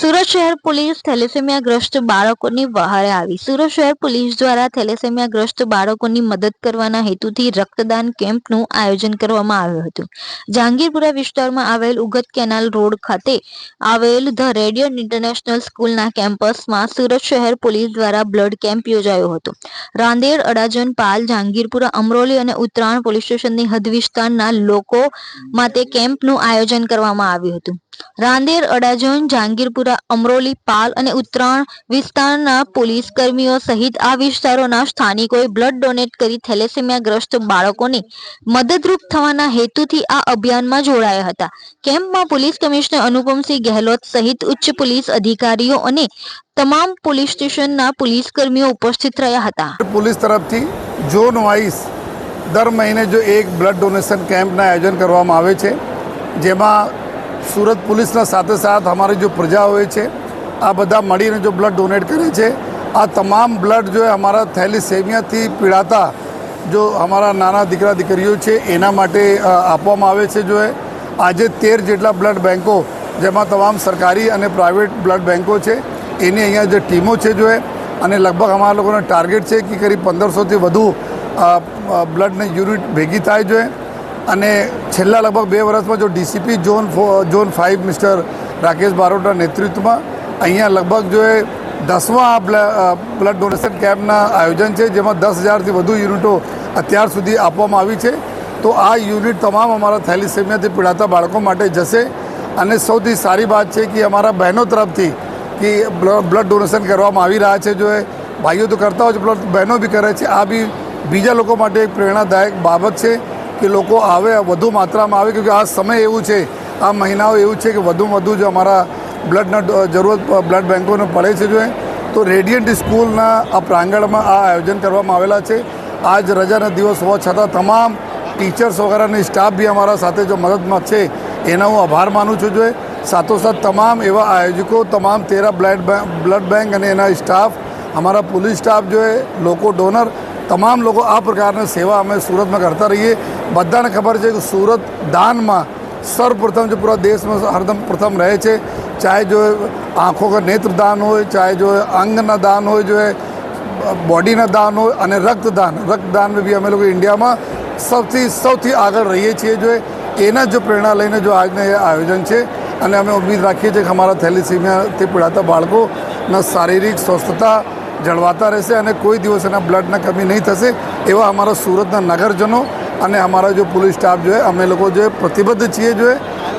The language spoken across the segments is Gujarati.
સુરત શહેર પોલીસ થેલેસેમિયાગ્રસ્ત બાળકોની વહારે આવી. સુરત શહેર પોલીસ દ્વારા થેલેસેમિયાગ્રસ્ત બાળકોની મદદ કરવાના હેતુથી રક્તદાન કેમ્પનું આયોજન કરવામાં આવ્યું હતું. જહાંગીરપુરા વિસ્તારમાં આવેલ ઉગત કેનાલ રોડ ખાતે આવેલ ધ રેડિયન્ટ ઇન્ટરનેશનલ સ્કૂલના કેમ્પસમાં સુરત શહેર પોલીસ દ્વારા બ્લડ કેમ્પ યોજાયો હતો. રાંદેર, અડાજણ, પાલ, જહાંગીરપુરા, અમરોલી અને ઉત્તરાયણ પોલીસ સ્ટેશનની હદ વિસ્તારના લોકો માટે કેમ્પનું આયોજન કરવામાં આવ્યું હતું. રાંદેર, અડાજણ, જહાંગીરપુરા અમરોલી, પાલ અને ઉત્તરાયણ વિસ્તારના પોલીસ કર્મીઓ સહિત આ વિસ્તારોના સ્થાનિકોએ બ્લડ ડોનેટ કરી થેલેસેમિયાગ્રસ્ત બાળકોને મદદરૂપ થવાના હેતુથી આ અભિયાનમાં જોડાયા હતા. કેમ્પમાં પોલીસ કમિશનર અનુપમસિંહ ગહેલોત સહિત ઉચ્ચ પોલીસ અધિકારીઓ અને તમામ પોલીસ સ્ટેશનના પોલીસ કર્મીઓ ઉપસ્થિત રહ્યા હતા. પોલીસ તરફથી ઝોન વાઇઝ દર મહિને જો એક બ્લડ ડોનેશન કેમ્પના આયોજન કરવામાં આવે છે, જેમાં સુરત પોલીસના સાથે સાથ અમારી જો પ્રજા હોય છે, આ બધા મળીને જો બ્લડ ડોનેટ કરે છે, આ તમામ બ્લડ જો અમારા થેલિસેમિયાથી પીડાતા જો અમારા નાના દીકરા દીકરીઓ છે, એના માટે આપવામાં આવે છે જો આજે તેર જેટલા બ્લડ બેન્કો જેમાં તમામ સરકારી અને પ્રાઇવેટ બ્લડ બેન્કો છે, એની અહીંયા જે ટીમો છે જો અને લગભગ અમારા લોકોનો ટાર્ગેટ છે કે કરીબ પંદરસોથી વધુ બ્લડની યુનિટ ભેગી થાય જોઈએ અને છેલ્લા લગભગ બે વર્ષમાં જો DCP zone zone five mister Rakesh બારોટના નેતૃત્વમાં અહીંયા લગભગ જો એ દસમા બ્લડ ડોનેશન કેમ્પના આયોજન છે, જેમાં દસ હજારથી વધુ યુનિટો અત્યાર સુધી આપવામાં આવી છે. તો આ યુનિટ તમામ અમારા થેલિસેમિયાથી પીડાતા બાળકો માટે જશે. અને સૌથી સારી વાત છે કે અમારા બહેનો તરફથી કે બ્લ- બ્લડ ડોનેશન કરવામાં આવી રહ્યા છે. જો એ ભાઈઓ તો કરતા હોય છે બ્લડ બહેનો બી કરે છે. આ બી બીજા લોકો માટે એક પ્રેરણાદાયક બાબત છે. કે લોકો આવે, વધુ માત્રામાં આવે, કેમકે આ સમય એવું છે, આ મહિનાઓ એવું છે કે વધુમાં વધુ જો અમારા બ્લડના જરૂરત બ્લડ બેન્કોને પડે છે જો તો રેડિયન્ટ સ્કૂલના આ પ્રાંગણમાં આ આયોજન કરવામાં આવેલા છે. આજ રજાના દિવસ હોવા છતાં તમામ ટીચર્સ વગેરેની સ્ટાફ બી અમારા સાથે જો મદદમાં છે, એના હું આભાર માનું છું જો એ. સાથોસાથ તમામ એવા આયોજકો, તમામ તેરા બ્લડ બ્લડ બેંક અને એના સ્ટાફ, અમારા પોલીસ સ્ટાફ જોએ લોકો ડોનર તમામ લોકો આ પ્રકારની સેવા અમે સુરતમાં કરતા રહીએ. બધાને ખબર છે કે સુરત દાનમાં સર્વપ્રથમ જો પૂરા દેશમાં હરદમ પ્રથમ રહે છે. ચાહે જો આંખો કા નેત્રદાન હોય, ચાહે જો અંગના દાન હોય, જો બોડીના દાન હોય અને રક્તદાન. રક્તદાન બી અમે લોકો ઇન્ડિયામાં સૌથી સૌથી આગળ રહીએ છીએ જો એના જો પ્રેરણા લઈને જો આજનું આયોજન છે. અને અમે ઉમ્મીદ રાખીએ છીએ કે અમારા થેલિસીમિયાથી પીડાતા બાળકોના શારીરિક સ્વસ્થતા જળવાતા રહેશે અને કોઈ દિવસ એના બ્લડના કમી નહીં થશે એવા અમારા સુરતના નગરજનો અને અમારા જો પોલીસ સ્ટાફ જોઈએ અમે લોકો જો પ્રતિબદ્ધ છીએ જો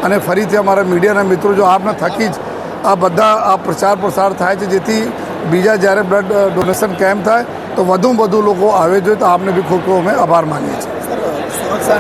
અને ફરીથી અમારા મીડિયાના મિત્રો જો આપના થકી જ આ બધા આ પ્રચાર પ્રસાર થાય છે, જેથી બીજા જ્યારે બ્લડ ડોનેશન કેમ્પ થાય તો વધુ વધુ લોકો આવે જોઈએ તો આપને બી ખૂબ ખૂબ અમે આભાર માનીએ છીએ.